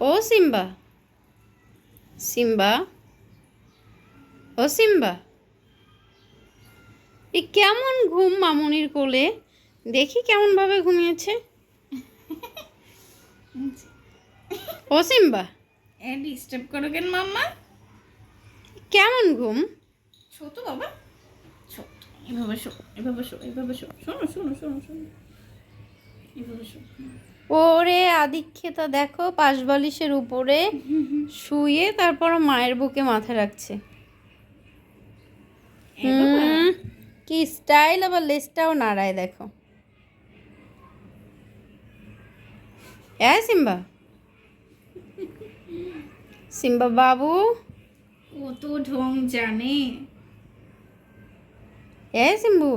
ও Simba. Simba. ও Simba. এ কেমন ঘুম মামনির কোলে? দেখি কেমন ভাবে ঘুমিয়েছে। ও সিম্বা। এ ডিস্টার্ব করো কেন মাম্মা? কেমন ঘুম? ছোট বাবা। ছোট। এভাবে শো এভাবে শো এভাবে শো। শোনো শোনো শোনো শোনো। এভাবে শো। ওরে আদিক্ষেতা দেখো পাশ বালিশের উপরে শুয়ে তারপর মায়ের বুকে মাথা রাখছে। কি স্টাইল আবার লেজটাও নাড়ায় দেখো। হ্যাঁ সিম্বা। সিম্বা বাবু। কত ঢং জানে। হ্যাঁ সিম্বু।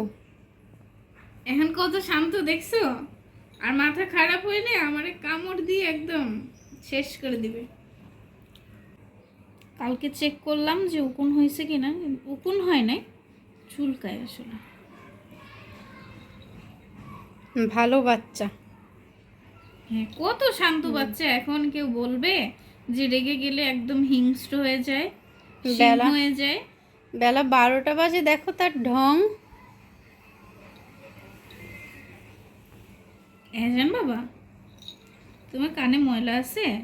এখন কত শান্ত দেখছ? আর মাথা খারাপ হইলে আমার কামড় দিয়ে একদম শেষ করে দিবে। কালকে চেক করলাম যে উকুন হয়েছে কিনা। উকুন হয় নাই চুলকায় আসলে। ভালো বাচ্চা। হ্যাঁ কত শান্ত বাচ্চা এখন কেউ বলবে যে রেগে গেলে একদম হিংস্র হয়ে যায় বেলা- হয়ে যায়। বেলা বারোটা বাজে দেখো তার ঢং। হ্যাঁ বাবা তোমার কানে ময়লা আছে?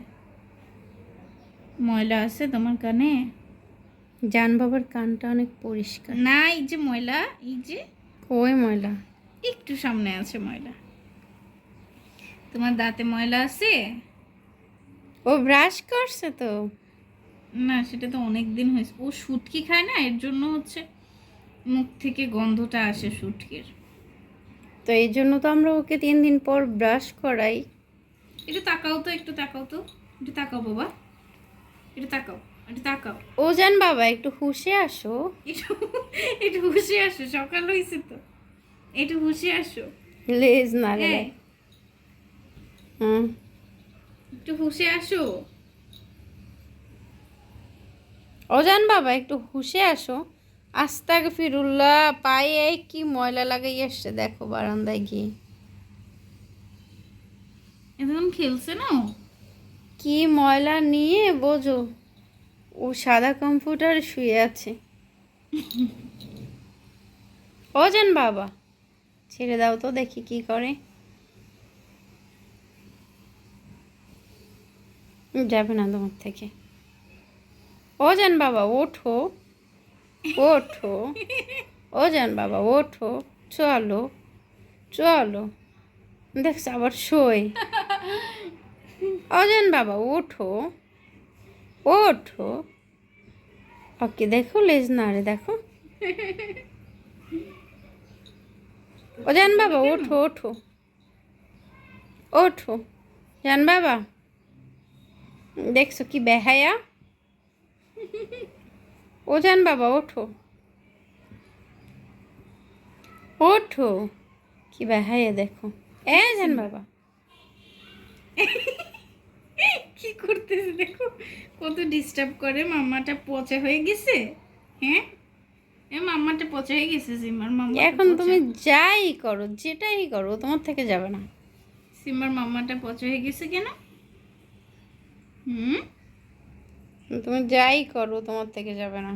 ময়লা আছে তোমার কানে? জান বাবার কানটা অনেক পরিষ্কার। না এই যে ময়লা এই যে কই ময়লা? একটু সামনে আছে ময়লা। তোমার দাঁতে ময়লা আছে? ও ব্রাশ করছে তো? না সেটা তো অনেক দিন হয়েছে। ও শুটকি খায় না এর জন্য হচ্ছে মুখ থেকে গন্ধটা আসে শুটকির তো এই জন্য তো আমরা ওকে তিন দিন পর ব্রাশ করাই। একটু তাকাও তো একটু তাকাও তো। একটু তাকাও বাবা। একটু তাকাও একটু তাকাও। ও জান বাবা একটু হুশে আসো। একটু একটু হুশে আসো সকাল হয়েছে তো। একটু হুশে আসো। লেজ না রে। হুম। একটু হুশে আসো। অজান বাবা একটু হুশে আসো। আস্তাক ফিরুল্লাহ পায়ে কি ময়লা লাগাই আসছে দেখো বারান্দায় গিয়ে। এখন খেলছে না কি ময়লা নিয়ে বোঝো ও সাদা কম্পিউটার শুয়ে আছে। অজান বাবা ছেড়ে দাও তো দেখি কি করে। যাবে না তোমার থেকে। অজান বাবা ওঠো। ওঠো। অজান বাবা, ওঠো। চলো চলো। দেখছ, আবার শোয়। অজান বাবা, ওঠো। ওঠো। ওকে দেখো, লেজ না রে দেখো অজান বাবা, ওঠো ওঠো। ওঠো। জান বাবা, দেখছ কি বেহায়া? ও জান বাবা ওঠো। ওঠো। কি বেহায়া দেখো। এ জান বাবা। কি করতেছে দেখো। কত ডিস্টার্ব করে মাম্মাটা পচে হয়ে গেছে। হ্যাঁ? এ মাম্মাটা পচা হয়ে গেছে সিমার মাম্মা এখন তুমি যাই করো যেটাই করো তোমার থেকে যাবে না। সিমার মাম্মাটা পচা হয়ে গেছে কেন? হুম? তুমি যাই করো তোমার থেকে যাবে না।